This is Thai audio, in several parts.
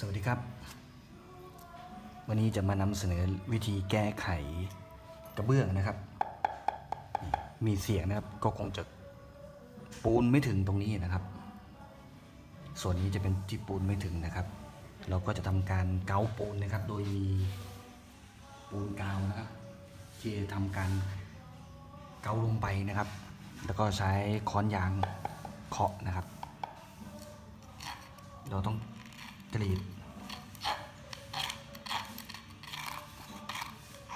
สวัสดีครับ วันนี้จะมานำเสนอวิธีแก้ไขกระเบื้องนะครับ มีเสียงนะครับก็คงจะปูนไม่ถึงตรงนี้นะครับ ส่วนนี้จะเป็นที่ปูนไม่ถึงนะครับ เราก็จะทำการเกาปูนนะครับ โดยมีปูนกาวนะครับที่จะทำการเกาลงไปนะครับ แล้วก็ใช้ค้อนยางเคาะนะครับ เราต้อง กรีด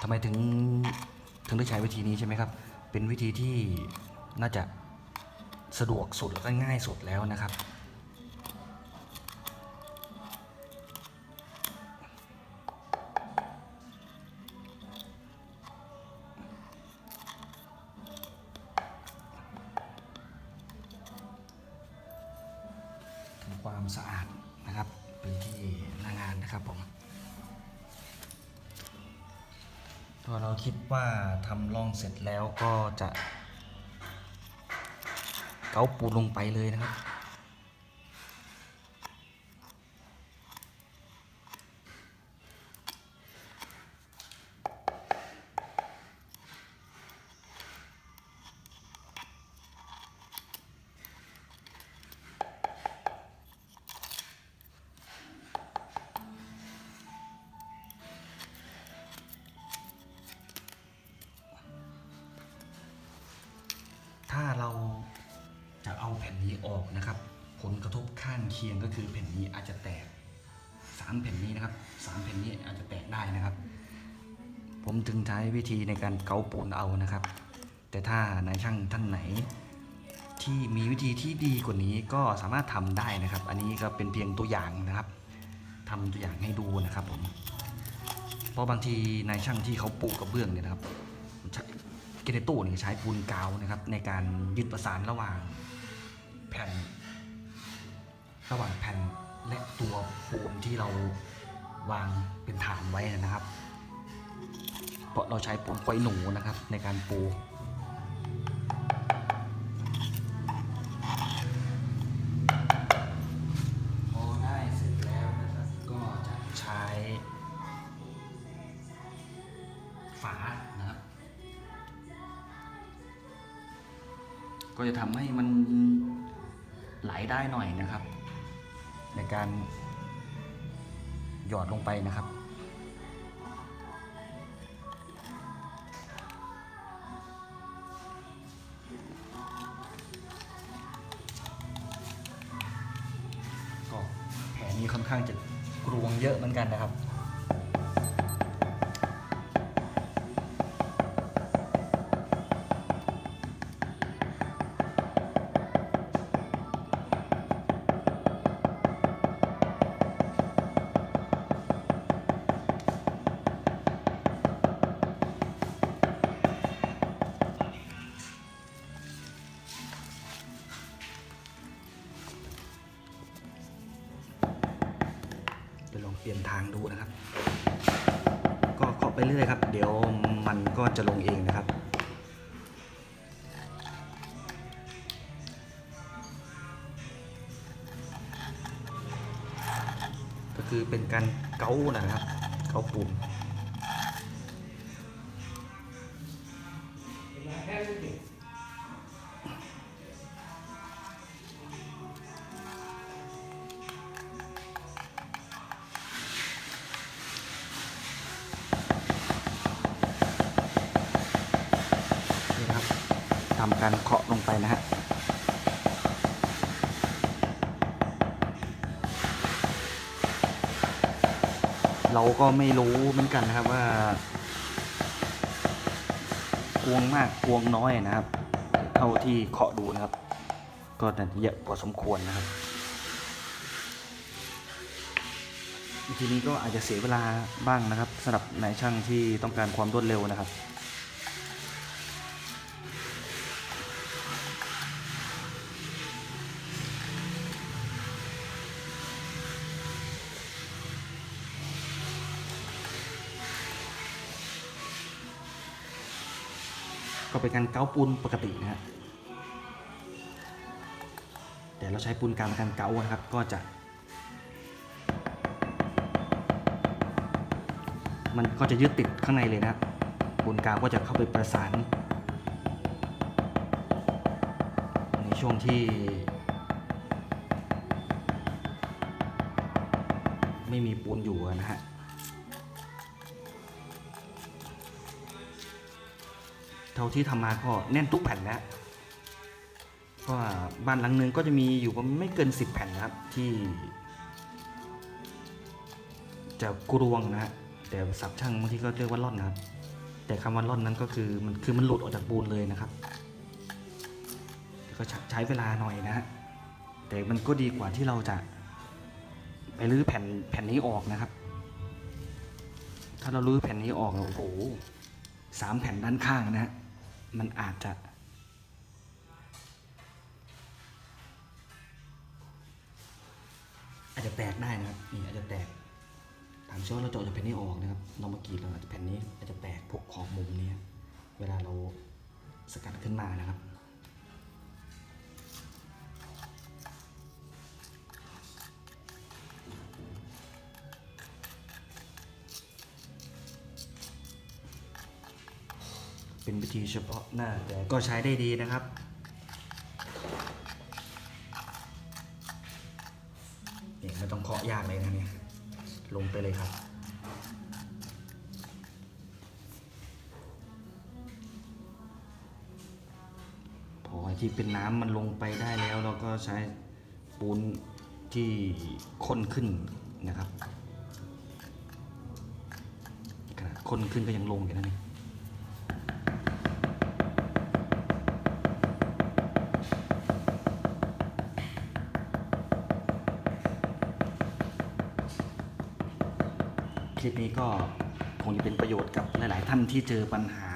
ทำไมถึงถึงได้ใช้วิธีนี้ใช่ไหมครับ เป็นวิธีที่น่าจะสะดวกสุดแล้วก็ง่ายสุดแล้วนะครับ อเราคิดว่าทำร่องเสร็จแล้วก็จะ เกาปูนลงไปเลยนะครับ เคียงก็คือแผ่นนี้อาจจะแตกสามแผ่นนี้นะครับสามแผ่นนี้อาจจะแตกได้นะครับ ผมจึงใช้วิธีในการเกาปูนเอานะครับ แต่ถ้านายช่างท่านไหน ที่มีวิธีที่ดีกว่านี้ก็สามารถทำได้นะครับ อันนี้ก็เป็นเพียงตัวอย่างนะครับทำตัวอย่างให้ดูนะครับผมเพราะบางทีนายช่างที่เขาปลูกกระเบื้องเนี่ยนะครับเกเนโต้เนี่ยใช้ปูนกาวนะครับในการยึดประสานระหว่างแผ่น ระหว่างแผ่นและตัวปูนที่เราวางเป็นฐานไว้นะครับ เพราะเราใช้ปูนควายหนูนะครับในการปูพอได้เสร็จแล้วนะครับก็จะใช้ฝานะครับ ก็จะทำให้มันไหลได้หน่อยนะครับ ในการหยอดลงไปนะครับ ก็แผลนี้ค่อนข้างจะกรวงเยอะเหมือนกันนะครับ เปลี่ยนทางดูนะครับ ก็เคาะไปเรื่อยครับ เดี๋ยวมันก็จะลงเองนะครับก็คือเป็นการเกานะครับ เกาปุ่ม การเคาะลงไปนะฮะเราก็ไม่รู้เหมือนกันนะครับว่ากวงมากกวงน้อยนะครับ เท่าที่เคาะดูนะครับ ก็น่าจะเยอะพอสมควรนะครับวิธีนี้ก็อาจจะเสียเวลาบ้างนะครับสำหรับนายช่างที่ต้องการความรวดเร็วนะครับ ก็เป็นการเกาปูนปกตินะฮะแต่เราใช้ปูนกาวในการเกานะครับ ก็จะ มันก็จะยึดติดข้างในเลยนะปูนกาวก็จะเข้าไปประสานในช่วงที่ ไม่มีปูนอยู่นะฮะ ท่าที่ทำมาก็แน่นทุกแผ่นแล้วเพราะบ้านหลังนึงก็จะมีอยู่ประมาณไม่เกิน 10 แผ่นนะครับที่ จะกรวงนะฮะแต่สับช่างบางทีก็เรียกว่าล่อนนะครับ แต่คำว่าล่อนนั้นก็คือมันคือมันหลุดออกจากปูนเลยนะครับก็ใช้เวลาหน่อยนะฮะแต่มันก็ดีกว่าที่เราจะ ไปรื้อแผ่นแผ่นนี้ออกนะครับ ถ้าเรารื้อแผ่นนี้ออกโอ้โหสามแผ่นด้านข้างนะฮะ มันอาจจะ อาจจะแตกได้นะครับนี่อาจจะแตกถามเชื่อเราเจาะจากแผ่นนี้ออกนะครับ เรามากรีดเราอาจจะแผ่นนี้อาจจะแตกพวกขอบมุมนี้ เวลาเราสกัดขึ้นมานะครับ เป็นวิธีเฉพาะหน้าแต่ก็ใช้ได้ดีนะครับ เนี่ยไม่ต้องเคาะยากเลยนะเนี่ย ลงไปเลยครับ พอที่เป็นน้ำมันลงไปได้แล้วเราก็ใช้ปูนที่ข้นขึ้นนะครับขนาดข้นขึ้นก็ยังลงอยู่นะนี่ค ลิปนี้ก็คงจะเป็นประโยชน์กับหลาย ๆ ท่านที่เจอปัญหา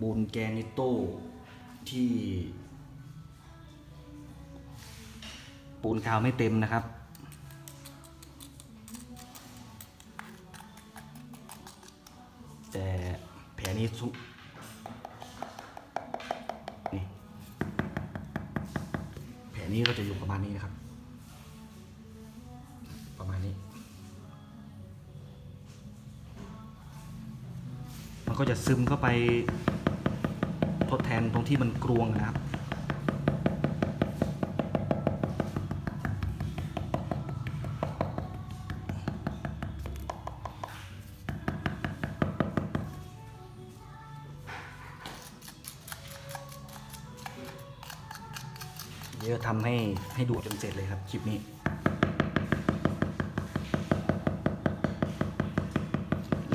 ปูนแกนิโต้ที่ปูนกาวไม่เต็มนะครับ แต่แผลนี้สุนี่แผลนี้ก็จะอยู่ประมาณนี้นะครับ มันก็จะซึมเข้าไปทดแทนตรงที่มันกรวงนะครับเดี๋ยวทำให้ให้ดูจนเสร็จเลยครับคลิปนี้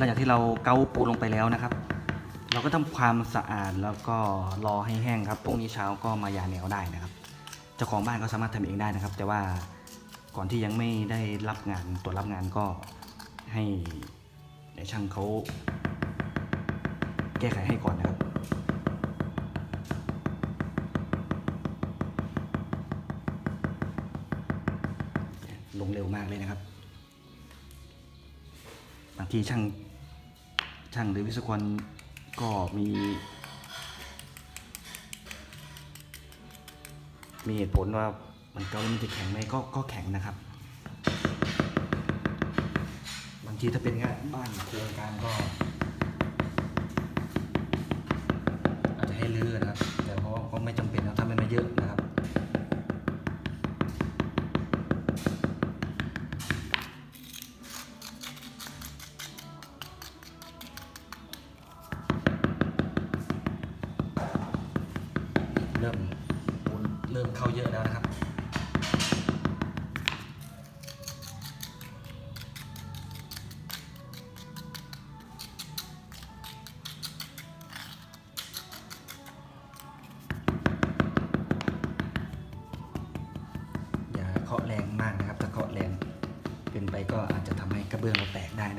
ลังจากที่เราเกาปูลงไปแล้วนะครับ เราก็ทำความสะอาดแล้วก็รอให้แห้งครับพรุ่งนี้เช้าก็มายาแนวได้นะครับเจ้าของบ้านก็สามารถทำเองได้นะครับ แต่ว่าก่อนที่ยังไม่ได้รับงานตรวจรับงานก็ให้ในช่างเขาแก้ไขให้ก่อนนะครับลงเร็วมากเลยนะครับ บางทีช่าง ช่างหรือวิศวกรก็มี มีเหตุผลว่ามันเกาแล้วมันจะแข็งไหมก็ก็แข็งนะครับ บางทีถ้าเป็นงานบ้านโครงการก็ อาจจะให้เลื้อนะครับ แต่เพราะก็ไม่จำเป็น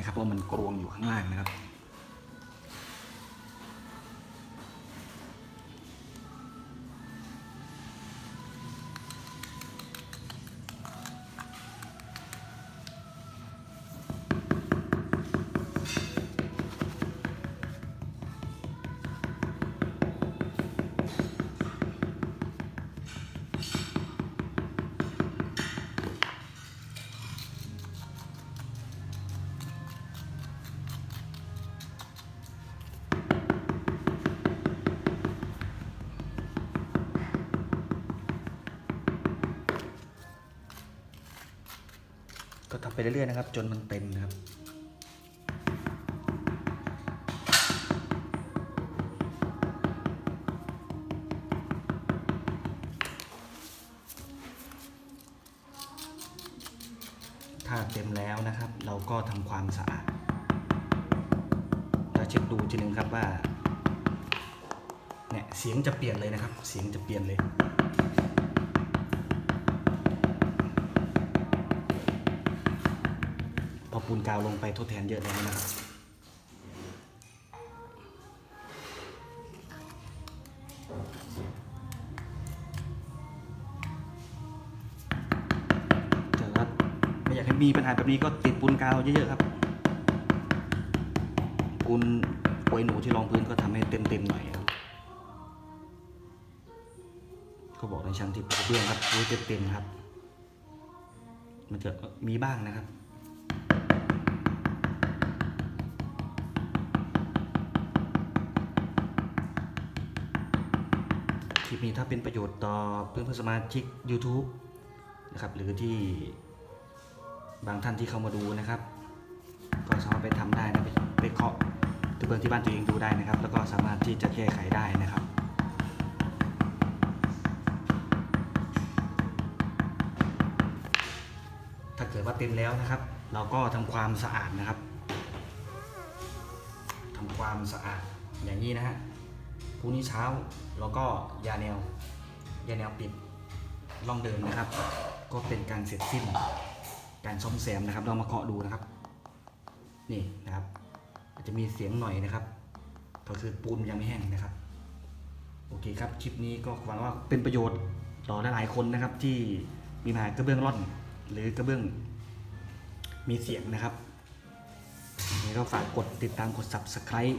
นะครับเพราะมันกรวงอยู่ข้างล่างนะครับ ไปเรื่อยๆนะครับ จนมันเต็มนะครับถ้าเต็มแล้วนะครับ เราก็ทำความสะอาดจะเช็คดูทีนึงครับว่าเนี่ยเสียงจะเปลี่ยนเลยนะครับ เสียงจะเปลี่ยนเลย พอ ปูนกาวลงไปทดแทนเยอะแล้วนะครับเจอครับไม่อยากให้มีปัญหาแบบนี้ก็ติดปูนกาวเยอะๆครับ ปูนปวยหนูที่รองพื้นก็ทำให้เต็มๆหน่อยครับเขาบอกในชั้นที่ปูเบื้องครับปูเต็มๆครับ มันจะมีบ้างนะครับ นี้ถ้าเป็นประโยชน์ต่อเพื่อนเพื่อนสมาชิก YouTube นะครับหรือที่บางท่านที่เข้ามาดูนะครับ ก็สามารถไปทำได้นะไปไปเคาะตะเบิงที่บ้านตัวเองดูได้นะครับ แล้วก็สามารถที่จะแก้ไขได้นะครับถ้าเกิดว่าเต็มแล้วนะครับ เราก็ทำความสะอาดนะครับทำความสะอาดอย่างนี้นะฮะ พรุ่งนี้เช้าเราก็ยาแนว ยาแนวปิดล่องเดินนะครับ ก็เป็นการเสร็จสิ้น การซ่อมแซมนะครับ เรามาเคาะดูนะครับ นี่นะครับอาจจะมีเสียงหน่อยนะครับ ก็คือปูนยังไม่แห้งนะครับ โอเคครับ คลิปนี้ก็หวังว่าเป็นประโยชน์ต่อหลายๆคนนะครับ ที่มีปัญหากระเบื้องร่อน หรือกระเบื้องมีเสียงนะครับยังไงก็ฝากกดติดตามกด subscribe